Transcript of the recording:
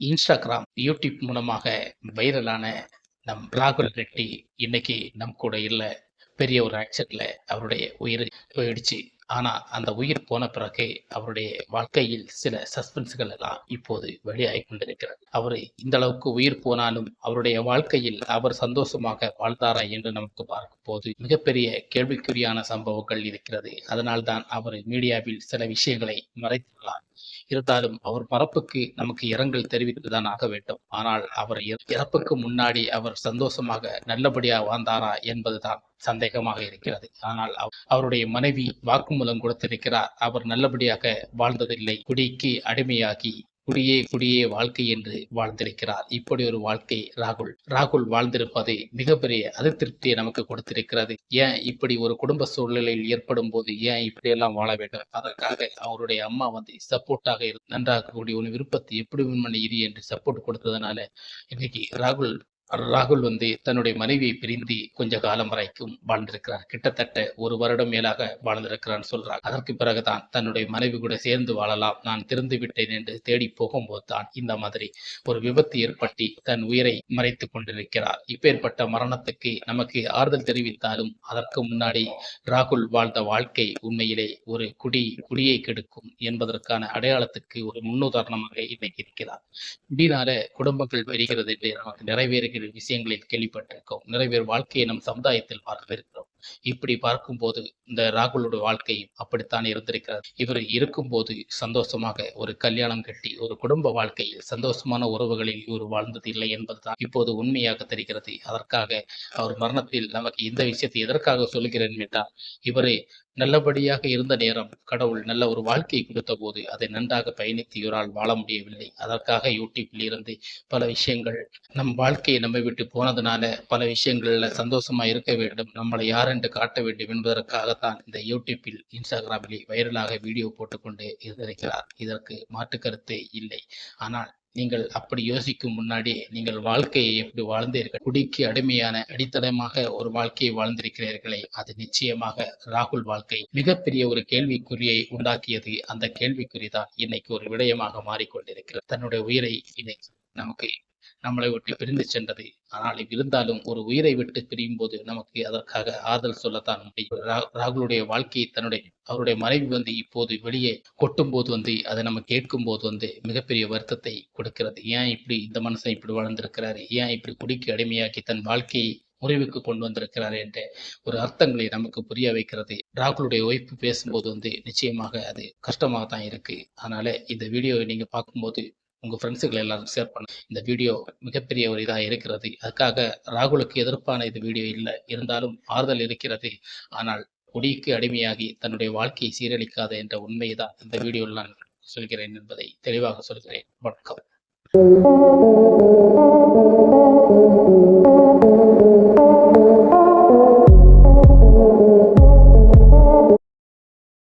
Instagram YouTube மூலமாக வைரலான நம் ராகுல் ரெட்டி இன்னைக்கு நம் கூட இல்லை. பெரிய ஒரு ஆக்சிடென்ட்ல அவருடைய உயிர் போயிடுச்சு. ஆனால் அந்த உயிர் போன பிறகு அவருடைய வாழ்க்கையில் சில சஸ்பென்ஸ்கள் எல்லாம் இப்போது வெளியாகி கொண்டிருக்கிறது. அவர் இந்த அளவுக்கு உயிர் போனாலும் அவருடைய வாழ்க்கையில் அவர் சந்தோஷமாக வாழ்ந்தாரா என்று நமக்கு பார்க்கும் போது மிகப்பெரிய கேள்விக்குறியான சம்பவங்கள் இருக்கிறது. அதனால்தான் அவர் மீடியாவில் சில விஷயங்களை மறைத்துள்ளார். இருந்தாலும் அவர் பரப்புக்கு நமக்கு இரங்கல் தெரிவித்துதான் ஆக வேண்டும். ஆனால் அவர் இற- இறப்புக்கு முன்னாடி அவர் சந்தோஷமாக நல்லபடியா வாழ்ந்தாரா என்பதுதான் சந்தேகமாக இருக்கிறது. ஆனால் அவருடைய மனைவி வாக்குமூலம் கொடுத்திருக்கிறார். அவர் நல்லபடியாக வாழ்ந்ததில்லை. குடிக்கு அடிமையாகி குடியே குடியே வாழ்க்கை என்று வாழ்ந்திருக்கிறார். இப்படி ஒரு வாழ்க்கை ராகுல். ராகுல் வாழ்ந்திருப்பது மிகப்பெரிய அதிருப்தியை நமக்கு கொடுத்திருக்கிறது. ஏன் இப்படி ஒரு குடும்ப சூழ்நிலையில் ஏற்படும் போது ஏன் இப்படி எல்லாம் வாழ வேண்டும்? அதற்காக அவருடைய அம்மா வந்து சப்போர்ட்டாக நன்றாகக்கூடிய நன்றாக கூடிய ஒரு விருப்பத்தை எப்படி பண்ணி இரு என்று சப்போர்ட் கொடுத்ததுனால இன்னைக்கு ராகுல் ராகுல் வந்து தன்னுடைய மனைவியை பிரிந்து கொஞ்ச காலம் வரைக்கும் வாழ்ந்திருக்கிறார். கிட்டத்தட்ட ஒரு வருடம் மேலாக வாழ்ந்திருக்கிறான்னு சொல்றார் அதற்கு பிறகுதான் தன்னுடைய மனைவி கூட சேர்ந்து வாழலாம். நான் திறந்து விட்டேன் என்று தேடி போகும்போது தான் இந்த மாதிரி ஒரு விபத்து ஏற்பட்டு தன் உயிரை மறைத்துக் கொண்டிருக்கிறார். இப்பேற்பட்ட மரணத்துக்கு நமக்கு ஆறுதல் தெரிவித்தாலும் அதற்கு முன்னாடி ராகுல் வாழ்ந்த வாழ்க்கை உண்மையிலே ஒரு குடி குடியை கெடுக்கும் என்பதற்கான அடையாளத்துக்கு ஒரு முன்னுதாரணமாக இன்னைக்கு இருக்கிறார். இப்படினால குடும்பங்கள் வருகிறது என்று நமக்கு நிறைவேறுகிற விஷயங்களில் கேள்விப்பட்டிருக்கோம். நிறைய பேர் வாழ்க்கையை நம் சமுதாயத்தில் பார்த்திருக்கிறோம் இப்படி பார்க்கும்போது இந்த ராகுலோட வாழ்க்கையும் அப்படித்தான் இருந்திருக்கிறது? இவர் இருக்கும்போது சந்தோஷமாக ஒரு கல்யாணம் கட்டி ஒரு குடும்ப வாழ்க்கையில் சந்தோஷமான உறவுகளில் இவர் வாழ்ந்தது இல்லை என்பதுதான் இப்போது உண்மையாக தெரிகிறது. அதற்காக அவர் மரணத்தில் நமக்கு இந்த விஷயத்தை எதற்காக சொல்கிறேன் என்றால் இவரை நல்லபடியாக இருந்த நேரம் கடவுள் நல்ல ஒரு வாழ்க்கையை கொடுத்த போது அதை நன்றாக பயணித்து இவரால் வாழ முடியவில்லை. அதற்காக யூடியூப்பில் இருந்து பல விஷயங்கள் நம் வாழ்க்கையை நம்மை விட்டு போனதுனால பல விஷயங்கள்ல சந்தோஷமா இருக்க வேண்டும். நம்மளை யார் என்று காட்ட வேண்டும் என்பதற்காகத்தான் இந்த யூடியூப்பில் இன்ஸ்டாகிராமிலே வைரலாக வீடியோ போட்டுக்கொண்டு இருந்திருக்கிறார். இதற்கு மாற்று கருத்து இல்லை. ஆனால் நீங்கள் அப்படி யோசிக்கும் முன்னாடி நீங்கள் வாழ்க்கையை எப்படி வாழ்ந்தீர்கள்? குடிக்கு அடிமையான அடித்தளமாக ஒரு வாழ்க்கையை வாழ்ந்திருக்கிறீர்களே அது நிச்சயமாக ராகுல் வாழ்க்கை. மிகப்பெரிய ஒரு கேள்விக்குறியை உண்டாக்கியது அந்த கேள்விக்குறி தான் இன்னைக்கு ஒரு விடயமாக மாறிக்கொண்டிருக்கிறது. தன்னுடைய உயிரை இன்னைக்கு நமக்கு நம்மளை விட்டு பிரிந்து சென்றது. ஆனால் இருந்தாலும் ஒரு உயிரை விட்டு பிரியும் போது நமக்கு அதற்காக ஆறுதல் சொல்லத்தான் முடியும். ராகுலுடைய வாழ்க்கையை தன்னுடைய அவருடைய மனைவி வந்து இப்போது வெளியே கொட்டும் போது வந்து அதை நம்ம கேட்கும் போது வந்து மிகப்பெரிய வருத்தத்தை கொடுக்கிறது. ஏன் இப்படி இந்த மனுஷன் இப்படி வாழ்ந்திருக்கிறாரு? ஏன் இப்படி குடிக்கு அடிமையாக்கி தன் வாழ்க்கையை முறிவுக்கு கொண்டு வந்திருக்கிறார் என்ற ஒரு அர்த்தங்களை நமக்கு புரிய வைக்கிறது. ராகுலுடைய ஒய்ஃப் பேசும்போது வந்து நிச்சயமாக அது கஷ்டமாக தான் இருக்கு. அதனால இந்த வீடியோவை நீங்க பார்க்கும்போது உங்கள் ஃப்ரெண்ட்ஸுகளை எல்லாரும் ஷேர் பண்ண. இந்த வீடியோ மிகப்பெரிய ஒரு இதாக இருக்கிறது. அதுக்காக ராகுலுக்கு எதிர்ப்பான இது வீடியோ இல்லை. இருந்தாலும் ஆறுதல் இருக்கிறது. ஆனால் குடிக்கு அடிமையாகி தன்னுடைய வாழ்க்கையை சீரழிக்காத என்ற உண்மையை தான் இந்த வீடியோவில் நான் சொல்கிறேன் என்பதை தெளிவாக சொல்கிறேன். வணக்கம்.